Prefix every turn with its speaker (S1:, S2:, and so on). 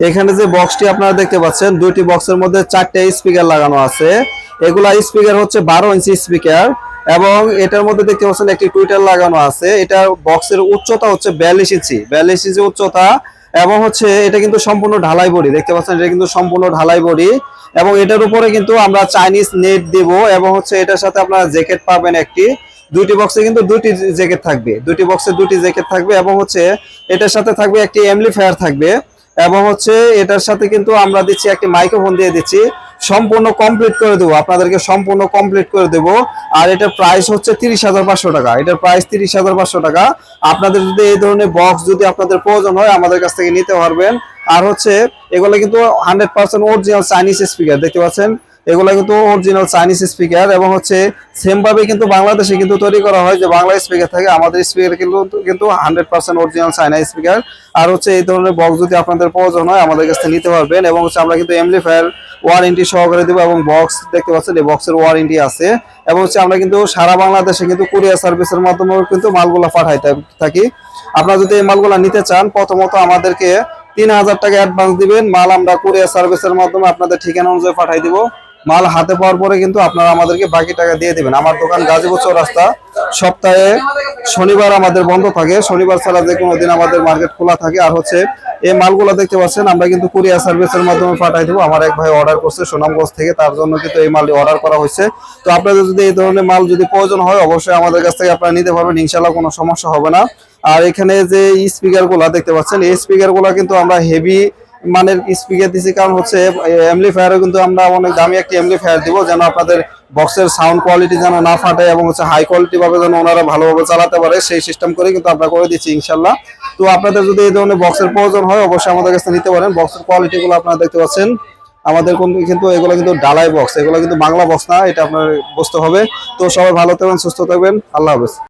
S1: এখানে যে বক্সটি আপনারা দেখতে পাচ্ছেন, দুইটি বক্সের মধ্যে চারটে স্পিকার লাগানো আছে। এগুলা স্পিকার হচ্ছে বারো ইঞ্চি স্পিকার এবং এটার মধ্যে দেখতে পাচ্ছেন একটি টুইটার লাগানো আছে। এটা বক্সের উচ্চতা হচ্ছে বিয়াল্লিশ ইঞ্চি বিয়াল্লিশ ইঞ্চি উচ্চতা এবং হচ্ছে এটা কিন্তু সম্পূর্ণ ঢালাই বডি। দেখতে পাচ্ছেন, এটা কিন্তু সম্পূর্ণ ঢালাই বডি এবং এটার উপরে কিন্তু আমরা চাইনিজ নেট দেব এবং হচ্ছে এটার সাথে আপনারা জ্যাকেট পাবেন একটি। দুইটি বক্সে কিন্তু দুটি জ্যাকেট থাকবে। দুটি বক্সে দুটি জ্যাকেট থাকবে এবং হচ্ছে এটার সাথে থাকবে একটি এমপ্লিফায়ার থাকবে। এবং হচ্ছে এটার সাথে কিন্তু আমরা দিচ্ছি একটি মাইক্রোফোন দিয়ে দিচ্ছি। সম্পূর্ণ কমপ্লিট করে দেবো। আপনাদেরকে সম্পূর্ণ কমপ্লিট করে দেবো। আর এটার প্রাইস হচ্ছে তিরিশ হাজার পাঁচশো টাকা। এটার প্রাইস তিরিশ হাজার পাঁচশো টাকা। আপনাদের যদি এই ধরনের বক্স যদি আপনাদের প্রয়োজন হয়, আমাদের কাছ থেকে নিতে পারবেন। আর হচ্ছে, এগুলো কিন্তু hundred percent original Chinese speaker দেখতে পাচ্ছেন? এগুলো কিন্তু অরিজিনাল চাইনিজ স্পিকার এবং হচ্ছে সেম ভাবে কিন্তু বাংলাদেশে কিন্তু তৈরি করা হয় যে বাংলা স্পিকার থাকে, আমাদের স্পিকার কিন্তু কিন্তু hundred percent original China speaker আর হচ্ছে এই ধরনের বক্স যদি আপনাদের প্রয়োজন হয়, আমাদের কাছ থেকে নিতে পারবেন এবং হচ্ছে আমরা কিন্তু এমপ্লিফায়ার ওয়ারেন্টি সহকারে দেবো এবং বক্স দেখতে পাচ্ছেন, এই বক্সের ওয়ারেন্টি আছে। এবং হচ্ছে আমরা কিন্তু সারা বাংলাদেশে কিন্তু কুরিয়ার সার্ভিসের মাধ্যমেও কিন্তু মালগুলো পাঠাই থাকি আপনারা যদি এই মালগুলো নিতে চান, প্রথমত আমাদেরকে তিন হাজার টাকা অ্যাডভান্স দিবেন। মাল আমরা কুরিয়ার সার্ভিসের মাধ্যমে আপনাদের ঠিকানা অনুযায়ী পাঠাই দিব। মাল হাতে পাওয়ার পরে কিন্তু আপনারা আমাদেরকে বাকি টাকা দিয়ে দিবেন। আমার দোকান গাজীপুর চৌরাস্তা। সপ্তাহে শনিবার আমাদের বন্ধ থাকে। শনিবার ছাড়া যে কোনো দিন আমাদের মার্কেট খোলা থাকে। আর হচ্ছে, এই মালগুলো দেখতে পাচ্ছেন, আমরা কিন্তু কুরিয়ার সার্ভিসের মাধ্যমে পাঠাই দেবো। আমার এক ভাই অর্ডার করছে সুনামগঞ্জ থেকে, তার জন্য কিন্তু এই মালটি অর্ডার করা হয়েছে। তো আপনাদের যদি এই ধরনের মাল যদি প্রয়োজন হয়, অবশ্যই আমাদের কাছ থেকে আপনারা নিতে পারবেন। ইনশাল্লাহ কোনো সমস্যা হবে না। আর এখানে যে স্পিকারগুলা দেখতে পাচ্ছেন, এই স্পিকারগুলো কিন্তু আমরা হেভি মানের স্পিকার দিছি, কারণ হচ্ছে এমপ্লিফায়ারও কিন্তু আমরা অনেক দামি একটি এমপ্লিফায়ার দিব যেন আপনাদের বক্সের সাউন্ড কোয়ালিটি যেন না ফাটে এবং হচ্ছে হাই কোয়ালিটি ভাবে যেন ওনারা ভালোভাবে চালাতে পারে, সেই সিস্টেম করে কিন্তু আমরা করে দিচ্ছি ইনশাল্লাহ তো আপনাদের যদি এই ধরনের বক্সের প্রয়োজন হয়, অবশ্যই আমাদের কাছে নিতে পারেন। বক্সের কোয়ালিটি গুলো আপনারা দেখতে পাচ্ছেন। আমাদের কোন- কিন্তু এগুলো কিন্তু ডালাই বক্স এগুলো কিন্তু বাংলা বক্স না, এটা আপনার বুঝতে হবে। তো সবাই ভালো থাকবেন, সুস্থ থাকবেন। আল্লাহ হাফেজ।